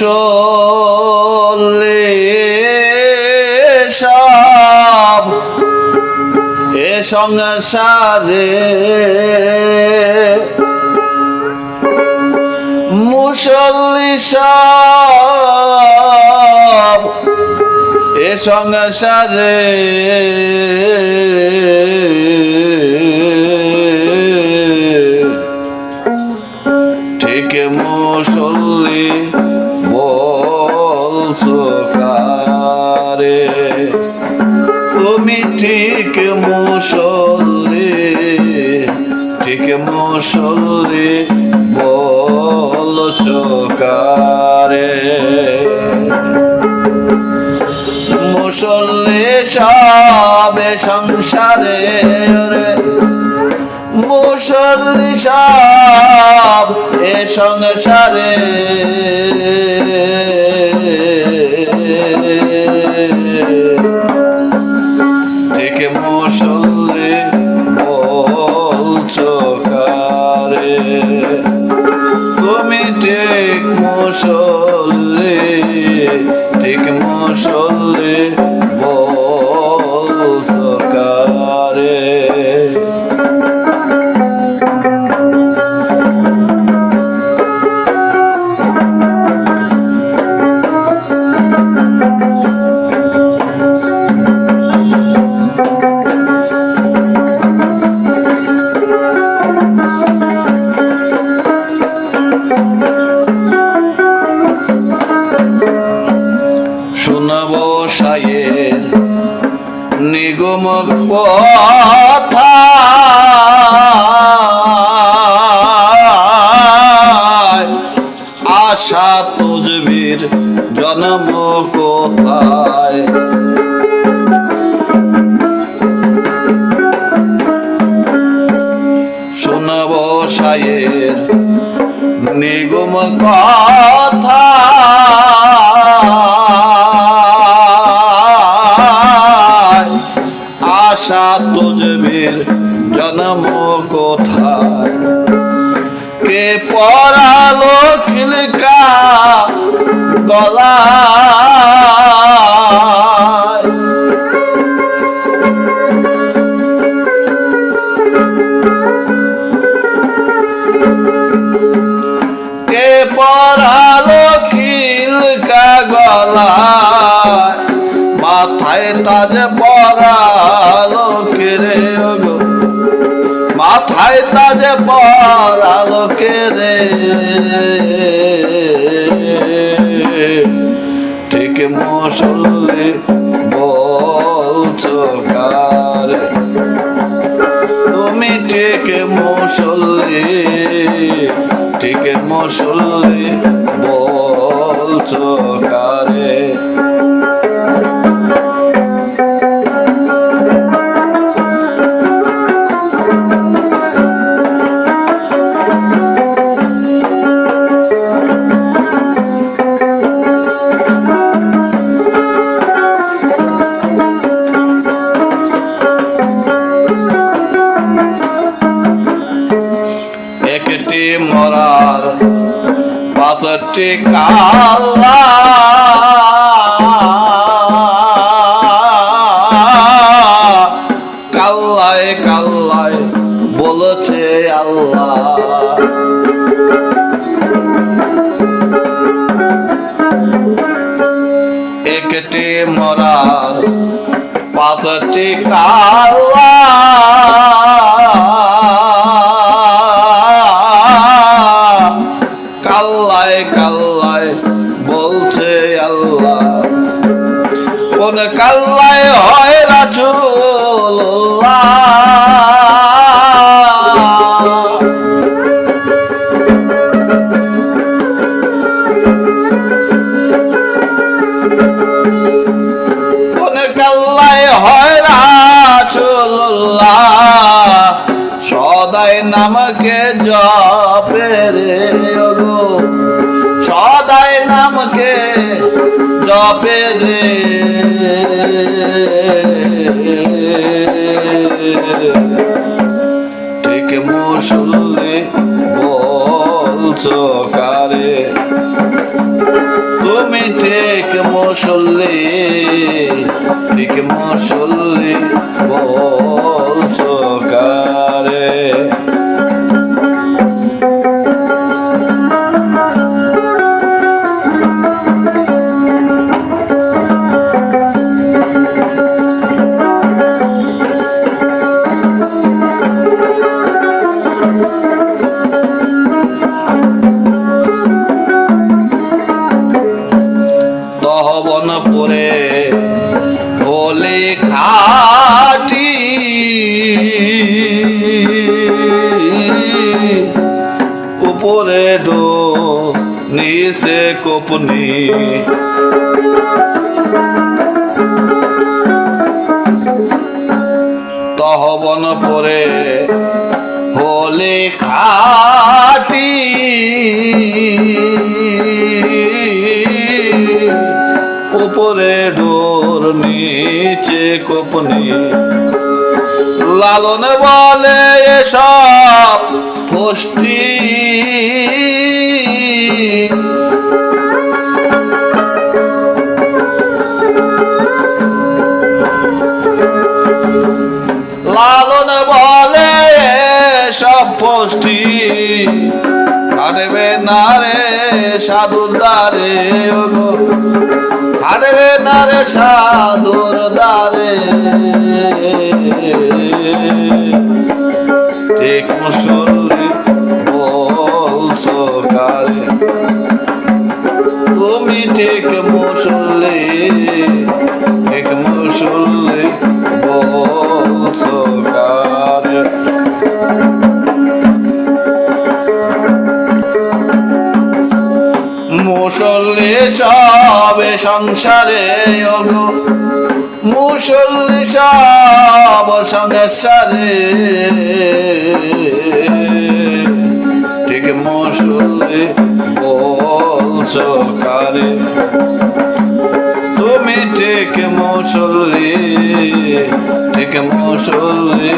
মুসল্লি সব এ সাজে মুসল্লি সব এ সংসারে তুমি ঠিক মুসল্লি ঠিক মুসল্লি বলছো কারে মুসল্লি সবে সংসারে মুসল্লি সব এ সংসারে। মুসল্লি ঠিক মুসল্লি বলছো কারে শোনাব কথা। আশা তুজবির জন্ম কোথায়? শোনাব সায়ের নিগম কথা। তুজবির জন্ম কোথায়? কে পড়ালো খিলকা গলা গলা মাথায় তাজ পড়ালো তাজ পড়ালো রে। ঠিক মশলে বলছো কারে তুমি ঠিক মুসল্লি ঠিক মুসল্লি বলছো কারে মরার পাঁচটি কালা কাল্লায় বলেছে আল্লাহ। একটি মরার পাঁচটি কালা কোন কাল্লায় হয় রাজুল্লাহ কোন কাল্লায় হয় রাজুল্লাহ সদাই নামকে জপে সদাই নামকে জপে রে ঠিক মুসল্লি বলছো কারে? তুমি ঠিক মুসল্লি ঠিক মুসল্লি বলছো কারে? উপরে ডো নিচে কোপনি। তহবন পরে হোলি খাটি। উপরে ডোর, নিচে কোপনি। লালন বলে এসব পুষ্টি পুষ্টি হারবে না রে সাধুর ওগো হারবে না রে সাধুর দ্বারে। ঠিক মুসল্লি বলছো তুমি ঠিক মুসল্লি ঠিক মুসল্লি বলছো সংসারে ওগো মুসল্লি সব সংসারে ঠিক মুসল্লি বলছো তুমি ঠিক মুসল্লি ঠিক মুসল্লি